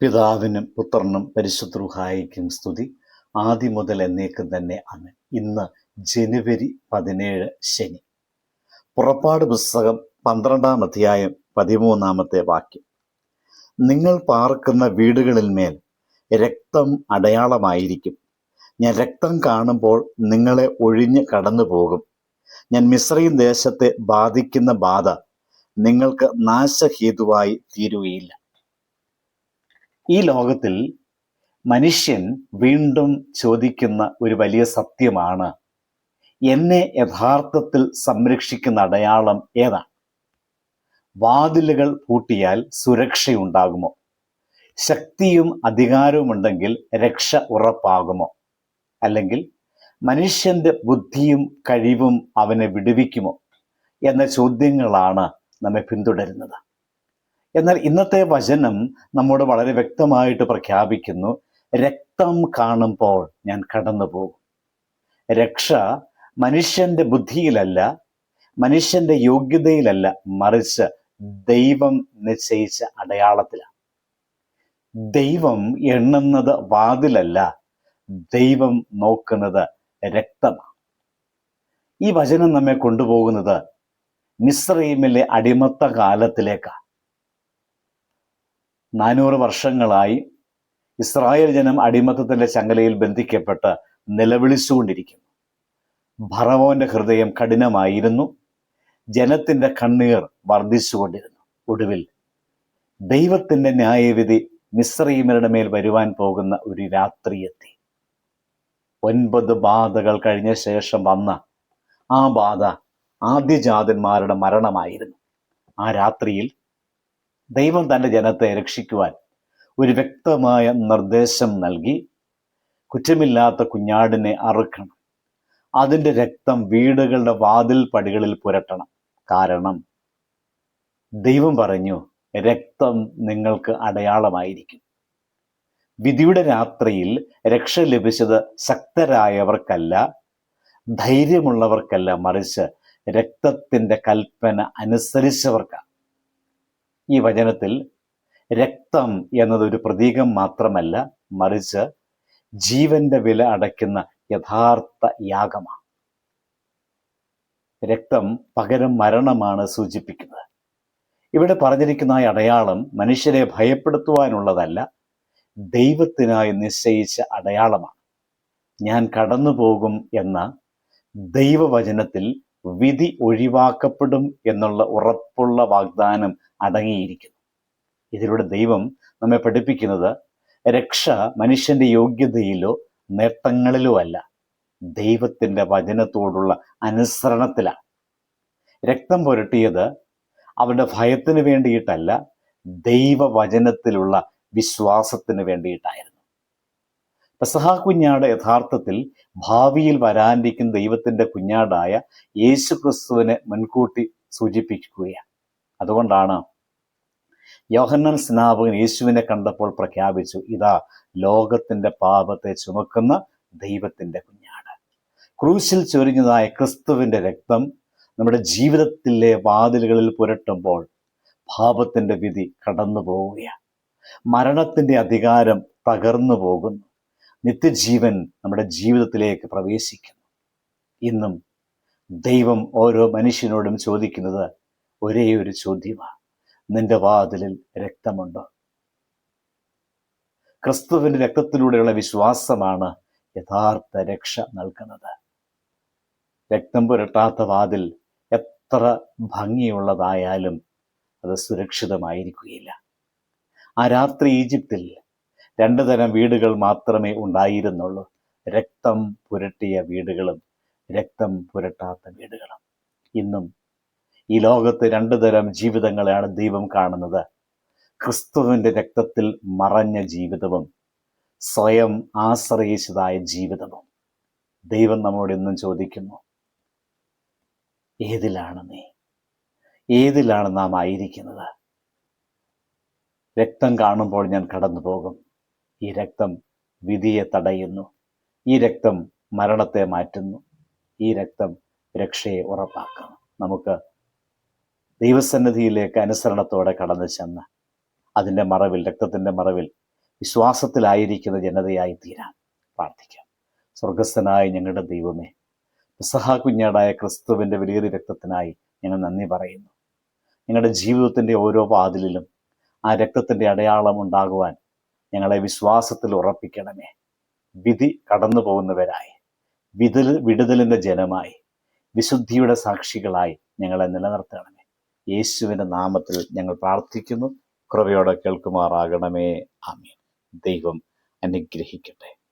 പിതാവിനും പുത്രനും പരിശുദ്ധ്രുഹായിക്കും സ്തുതി. ആദ്യം മുതൽ എന്നേക്കും തന്നെ അങ്ങ് ഇന്ന് ജനുവരി പതിനേഴ് ശനി. പുറപ്പാട് പുസ്തകം പന്ത്രണ്ടാം അധ്യായം പതിമൂന്നാമത്തെ വാക്യം. നിങ്ങൾ പാർക്കുന്ന വീടുകളിൽ മേൽ രക്തം അടയാളമായിരിക്കും. ഞാൻ രക്തം കാണുമ്പോൾ നിങ്ങളെ ഒഴിഞ്ഞ് കടന്നു പോകും ഞാൻ മിശ്രയും ദേശത്തെ ബാധിക്കുന്ന ബാധ നിങ്ങൾക്ക് നാശഹേതുവായി തീരുകയില്ല. ഈ ലോകത്തിൽ മനുഷ്യൻ വീണ്ടും ചോദിക്കുന്ന ഒരു വലിയ സത്യമാണ്. എന്നെ യഥാർത്ഥത്തിൽ സംരക്ഷിക്കുന്ന അടയാളം ഏതാണ്? വാതിലുകൾ പൂട്ടിയാൽ സുരക്ഷയുണ്ടാകുമോ? ശക്തിയും അധികാരവും ഉണ്ടെങ്കിൽ രക്ഷ ഉറപ്പാകുമോ? അല്ലെങ്കിൽ മനുഷ്യന്റെ ബുദ്ധിയും കഴിവും അവനെ വിടുവിക്കുമോ? എന്ന ചോദ്യങ്ങളാണ് നമ്മെ പിന്തുടരുന്നത്. എന്നാൽ ഇന്നത്തെ വചനം നമ്മോട് വളരെ വ്യക്തമായിട്ട് പ്രഖ്യാപിക്കുന്നു. രക്തം കാണുമ്പോൾ ഞാൻ കടന്നു പോകും രക്ഷ മനുഷ്യന്റെ ബുദ്ധിയിലല്ല മനുഷ്യന്റെ യോഗ്യതയിലല്ല മറിച്ച് ദൈവം നിശ്ചയിച്ച അടയാളത്തിലാണ്. ദൈവം എണ്ണുന്നത് വാതിലല്ല ദൈവം നോക്കുന്നത് രക്തമാണ്. ഈ വചനം നമ്മെ കൊണ്ടുപോകുന്നത് മിശ്രീമിലെ അടിമത്ത കാലത്തിലേക്കാണ്. നാനൂറ് വർഷങ്ങളായി ഇസ്രായേൽ ജനം അടിമത്തത്തിന്റെ ചങ്ങലയിൽ ബന്ധിക്കപ്പെട്ട് നിലവിളിച്ചുകൊണ്ടിരിക്കുന്നു. ഭറവോന്റെ ഹൃദയം കഠിനമായിരുന്നു. ജനത്തിന്റെ കണ്ണീർ വർദ്ധിച്ചുകൊണ്ടിരുന്നു. ഒടുവിൽ ദൈവത്തിന്റെ ന്യായവിധി മിശ്രീമരുടെ മേൽ വരുവാൻ പോകുന്ന ഒരു രാത്രി എത്തി. ഒൻപത് ബാധകൾ കഴിഞ്ഞ ശേഷം വന്ന ആ ബാധ ആദ്യജാതന്മാരുടെ മരണമായിരുന്നു. ആ രാത്രിയിൽ ദൈവം തന്റെ ജനത്തെ രക്ഷിക്കുവാൻ ഒരു വ്യക്തമായ നിർദ്ദേശം നൽകി കുറ്റമില്ലാത്ത കുഞ്ഞാടിനെ അറുക്കണം. അതിന്റെ രക്തം വീടുകളുടെ വാതിൽ പടികളിൽ പുരട്ടണം. കാരണം ദൈവം പറഞ്ഞു രക്തം നിങ്ങൾക്ക് അടയാളമായിരിക്കും. വിധിയുടെ രാത്രിയിൽ രക്ഷ ലഭിച്ചത് ശക്തരായവർക്കല്ല ധൈര്യമുള്ളവർക്കല്ല. മറിച്ച് രക്തത്തിന്റെ കൽപ്പന അനുസരിച്ചവർക്കാണ്. ഈ വചനത്തിൽ രക്തം എന്നതൊരു പ്രതീകം മാത്രമല്ല മറിച്ച് ജീവന്റെ വില അടയ്ക്കുന്ന യഥാർത്ഥ യാഗമാണ്. രക്തം പകരം മരണമാണ് സൂചിപ്പിക്കുന്നത്. ഇവിടെ പറഞ്ഞിരിക്കുന്ന അടയാളം മനുഷ്യരെ ഭയപ്പെടുത്തുവാനുള്ളതല്ല ദൈവത്തിനായി നിശ്ചയിച്ച അടയാളമാണ്. ഞാൻ കടന്നു പോകും എന്ന ദൈവവചനത്തിൽ വിധി ഒഴിവാക്കപ്പെടും എന്നുള്ള ഉറപ്പുള്ള വാഗ്ദാനം അടങ്ങിയിരിക്കുന്നു. ഇതിലൂടെ ദൈവം നമ്മെ പഠിപ്പിക്കുന്നത് രക്ഷ മനുഷ്യന്റെ യോഗ്യതയിലോ നേട്ടങ്ങളിലോ അല്ല. ദൈവത്തിന്റെ വചനത്തോടുള്ള അനുസരണത്തിലാണ്. രക്തം പുരട്ടിയത് അവരുടെ ഭയത്തിന് വേണ്ടിയിട്ടല്ല ദൈവവചനത്തിലുള്ള വിശ്വാസത്തിന് വേണ്ടിയിട്ടായിരുന്നു. പെസഹ കുഞ്ഞാട് യഥാർത്ഥത്തിൽ ഭാവിയിൽ വരാനിരിക്കുന്ന ദൈവത്തിന്റെ കുഞ്ഞാടായ യേശു ക്രിസ്തുവിനെ മുൻകൂട്ടി സൂചിപ്പിക്കുകയാണ്. അതുകൊണ്ടാണ് യോഹന്നൻ സ്നാപകൻ യേശുവിനെ കണ്ടപ്പോൾ പ്രഖ്യാപിച്ചു ഇതാ ലോകത്തിന്റെ പാപത്തെ ചുമക്കുന്ന ദൈവത്തിന്റെ കുഞ്ഞാട്. ക്രൂശിൽ ചൊരിഞ്ഞതായ ക്രിസ്തുവിന്റെ രക്തം നമ്മുടെ ജീവിതത്തിലെ വാതിലുകളിൽ പുരട്ടുമ്പോൾ പാപത്തിന്റെ വിധി കടന്നു പോവുകയാണ് മരണത്തിന്റെ അധികാരം തകർന്നു പോകുന്നു. നിത്യജീവൻ നമ്മുടെ ജീവിതത്തിലേക്ക് പ്രവേശിക്കുന്നു. ഇന്നും ദൈവം ഓരോ മനുഷ്യനോടും ചോദിക്കുന്നത് ഒരേ ഒരു ചോദ്യമാണ്. നിന്റെ വാതിലിൽ രക്തമുണ്ടോ? ക്രിസ്തുവിന്റെ രക്തത്തിലൂടെയുള്ള വിശ്വാസമാണ് യഥാർത്ഥ രക്ഷ നൽകുന്നത്. രക്തം പുരട്ടാത്ത വാതിൽ എത്ര ഭംഗിയുള്ളതായാലും അത് സുരക്ഷിതമായിരിക്കുകയില്ല. ആ രാത്രി ഈജിപ്തിൽ രണ്ടു തരം വീടുകൾ മാത്രമേ ഉണ്ടായിരുന്നുള്ളൂ. രക്തം പുരട്ടിയ വീടുകളും രക്തം പുരട്ടാത്ത വീടുകളും. ഇന്നും ഈ ലോകത്ത് രണ്ടു തരം ജീവിതങ്ങളെയാണ് ദൈവം കാണുന്നത്. ക്രിസ്തുവിന്റെ രക്തത്തിൽ മറഞ്ഞ ജീവിതവും സ്വയം ആശ്രയിച്ചതായ ജീവിതവും. ദൈവം നമ്മോട് ഇന്നും ചോദിക്കുന്നു ഏതിലാണ് നീ? ഏതിലാണ് നാം ആയിരിക്കുന്നത്? രക്തം കാണുമ്പോൾ ഞാൻ കടന്നു പോകും ഈ രക്തം വിധിയെ തടയുന്നു. ഈ രക്തം മരണത്തെ മാറ്റുന്നു. ഈ രക്തം രക്ഷയെ ഉറപ്പാക്കുന്നു. നമുക്ക് ദൈവസന്നിധിയിലേക്ക് അനുസരണത്തോടെ കടന്നു ചെന്ന് അതിന്റെ മറവിൽ രക്തത്തിന്റെ മറവിൽ വിശ്വാസത്തിലായിരിക്കുന്ന ജനതയായി തീരാൻ പ്രാർത്ഥിക്കാം. സ്വർഗസ്ഥനായ ഞങ്ങളുടെ ദൈവമേ സഹാ കുഞ്ഞാടായ ക്രിസ്തുവിന്റെ വലിയൊരു രക്തത്തിനായി ഞങ്ങൾ നന്ദി പറയുന്നു. ഞങ്ങളുടെ ജീവിതത്തിന്റെ ഓരോ വാതിലിലും ആ രക്തത്തിന്റെ അടയാളം ഉണ്ടാകുവാൻ ഞങ്ങളെ വിശ്വാസത്തിൽ ഉറപ്പിക്കണമേ. വിധി കടന്നു പോകുന്നവരായി വിതിൽ വിടുതലിന്റെ ജനമായി. വിശുദ്ധിയുടെ സാക്ഷികളായി ഞങ്ങളെ നിലനിർത്തണമേ. യേശുവിന്റെ നാമത്തിൽ ഞങ്ങൾ പ്രാർത്ഥിക്കുന്നു. കൃപയോടെ കേൾക്കുമാറാകണമേ. ആമീൻ. ദൈവം അനുഗ്രഹിക്കട്ടെ.